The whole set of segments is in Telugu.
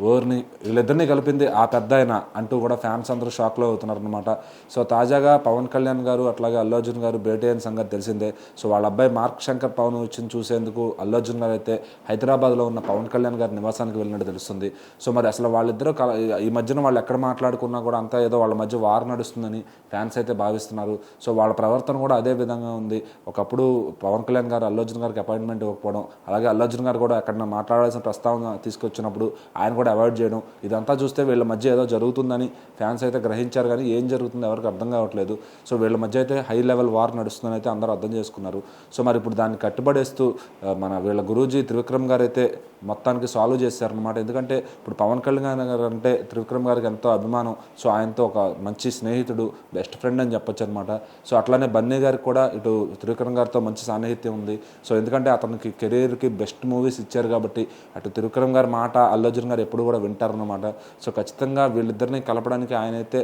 ఓర్ని వీళ్ళిద్దరినీ కలిపింది ఆ పెద్ద ఆయన అంటూ కూడా ఫ్యాన్స్ అందరూ షాక్లో అవుతున్నారు అనమాట సో తాజాగా పవన్ కళ్యాణ్ గారు అట్లాగే అల్లు అర్జున్ గారు భేటీ అయిన సంగతి తెలిసిందే. సో వాళ్ళ అబ్బాయి మార్క్ శంకర్ పవన్ వచ్చింది చూసేందుకు అల్లు అర్జున్ గారు అయితే హైదరాబాద్లో ఉన్న పవన్ కళ్యాణ్ గారి నివాసానికి వెళ్ళినట్టు తెలుస్తుంది. సో మరి అసలు వాళ్ళిద్దరూ కల- ఈ మధ్యన వాళ్ళు ఎక్కడ మాట్లాడుకున్నా కూడా అంతా ఏదో వాళ్ళ మధ్య వార్ నడుస్తుందని ఫ్యాన్స్ అయితే భావిస్తున్నారు. సో వాళ్ళ ప్రవర్తన కూడా అదే విధంగా ఉంది. ఒకప్పుడు పవన్ కళ్యాణ్ గారు అల్లర్జున్ గారికి అపాయింట్మెంట్ ఇవ్వకపోవడం అలాగే అల్లర్జున్ గారు కూడా ఎక్కడ మాట్లాడాల్సిన ప్రస్తావన తీసుకొచ్చినప్పుడు ఆయన కూడా అవాయిడ్ చేయడం. ఇదంతా చూస్తే వీళ్ళ మధ్య ఏదో జరుగుతుందని ఫ్యాన్స్ అయితే గ్రహించారు కానీ ఏం జరుగుతుందో ఎవరికి అర్థం కావట్లేదు. సో వీళ్ళ మధ్య అయితే హై లెవెల్ వార్ నడుస్తుందని అయితే అందరూ అర్థం చేసుకున్నారు. సో మరి ఇప్పుడు దాన్ని కట్టుబడేస్తూ మన వీళ్ళ గురూజీ త్రివిక్రమ్ గారు అయితే మొత్తానికి సాల్వ్ చేశారనమాట ఎందుకంటే ఇప్పుడు పవన్ కళ్యాణ్ గారు అంటే త్రివిక్రమ్ గారికి ఎంతో అభిమానం. సో ఆయనతో ఒక మంచి స్నేహితుడు బెస్ట్ ఫ్రెండ్ అని చెప్పొచ్చు అనమాట సో అట్లానే బన్నీ గారికి కూడా ఇటు త్రివిక్రమ్ గారితో మంచి సాన్నిహిత్యం ఉంది. సో ఎందుకంటే అతనికి కెరీర్కి బెస్ట్ మూవీస్ ఇచ్చారు కాబట్టి అటు త్రివిక్రమ్ గారి మాట అల్లు అర్జున్ గారు ఎప్పుడు కూడా వింటారనమాట సో ఖచ్చితంగా వీళ్ళిద్దరిని కలపడానికి ఆయన అయితే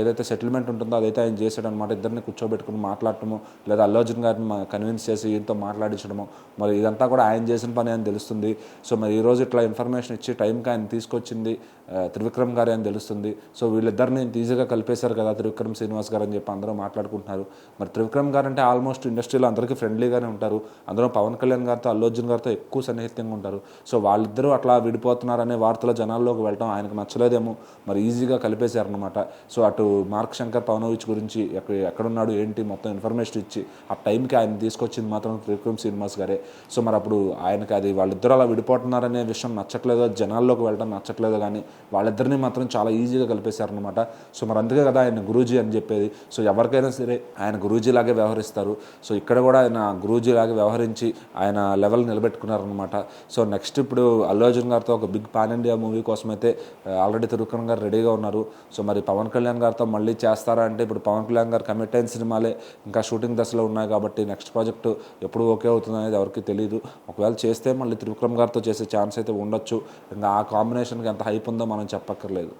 ఏదైతే సెటిల్మెంట్ ఉంటుందో అదైతే ఆయన చేశాడు అనమాట ఇద్దరిని కూర్చోబెట్టుకుని మాట్లాడటము లేదా అల్లు అర్జున్ గారిని కన్విన్స్ చేసి ఈయనతో మాట్లాడించడము మరి ఇదంతా కూడా ఆయన చేసిన పని అని తెలుస్తుంది. సో మరి ఈరోజు ఇట్లా ఇన్ఫర్మేషన్ ఇచ్చి టైంకి ఆయన తీసుకొచ్చింది త్రివిక్రమ్ గారే అని తెలుస్తుంది. సో వీళ్ళిద్దరిని ఈజీగా కలిపేశారు కదా త్రివిక్రమ్ శ్రీనివాస్ గారు అని చెప్పి అందరూ మాట్లాడుకుంటున్నారు. మరి త్రివిక్రమ్ గారు అంటే ఆల్మోస్ట్ ఇండస్ట్రీలో అందరికీ ఫ్రెండ్లీగానే ఉంటారు. అందులో పవన్ కళ్యాణ్ గారితో అల్లు అర్జున్ గారితో ఎక్కువ సన్నిహితంగా ఉంటారు. సో వాళ్ళిద్దరూ అట్లా విడిపోతున్నారనే అనే వార్తలు జనాల్లోకి వెళ్ళటం ఆయనకు నచ్చలేదేమో మరి ఈజీగా కలిపేశారనమాట సో అటు మార్క్ శంకర్ పవనోవిచ్ గురించి ఎక్కడ ఎక్కడున్నాడు ఏంటి మొత్తం ఇన్ఫర్మేషన్ ఇచ్చి ఆ టైంకి ఆయన తీసుకొచ్చింది మాత్రం త్రివిక్రమ్ శ్రీనివాస్ గారే. సో మరి అప్పుడు ఆయనకి అది వాళ్ళిద్దరూ అలా విడిపోతున్నారనే విషయం నచ్చట్లేదో జనాల్లోకి వెళ్ళడం నచ్చట్లేదో కానీ వాళ్ళిద్దరిని మాత్రం చాలా ఈజీగా కలిపేశారనమాట సో మరి అందుకే కదా ఆయన గురూజీ అని చెప్పేది. సో ఎవరికైనా సరే ఆయన గురూజీ లాగే వ్యవహరిస్తారు. సో ఇక్కడ కూడా ఆయన గురూజీ లాగే వ్యవహరించి ఆయన లెవెల్ నిలబెట్టుకున్నారనమాట సో నెక్స్ట్ ఇప్పుడు అల్లు అర్జున్ గారితో ఒక బిగ్ పాన్ ఇండియా మూవీ కోసం అయితే ఆల్రెడీ తిరుక్కన్ గారు రెడీగా ఉన్నారు. సో మరి పవన్ కళ్యాణ్ గారితో మళ్ళీ చేస్తారా అంటే ఇప్పుడు పవన్ కళ్యాణ్ గారు కమిట్ అయిన సినిమాలే ఇంకా షూటింగ్ దశలో ఉన్నాయి కాబట్టి నెక్స్ట్ ప్రాజెక్ట్ ఎప్పుడు ఓకే అవుతుంది అనేది ఎవరికి తెలియదు ఒకవేళ చేస్తే మళ్ళీ త్రివిక్రమ్ గారితో చేసే ఛాన్స్ అయితే ఉండొచ్చు. ఇంకా ఆ కాంబినేషన్కి ఎంత హైప్ ఉందో మనం చెప్పక్కర్లేదు.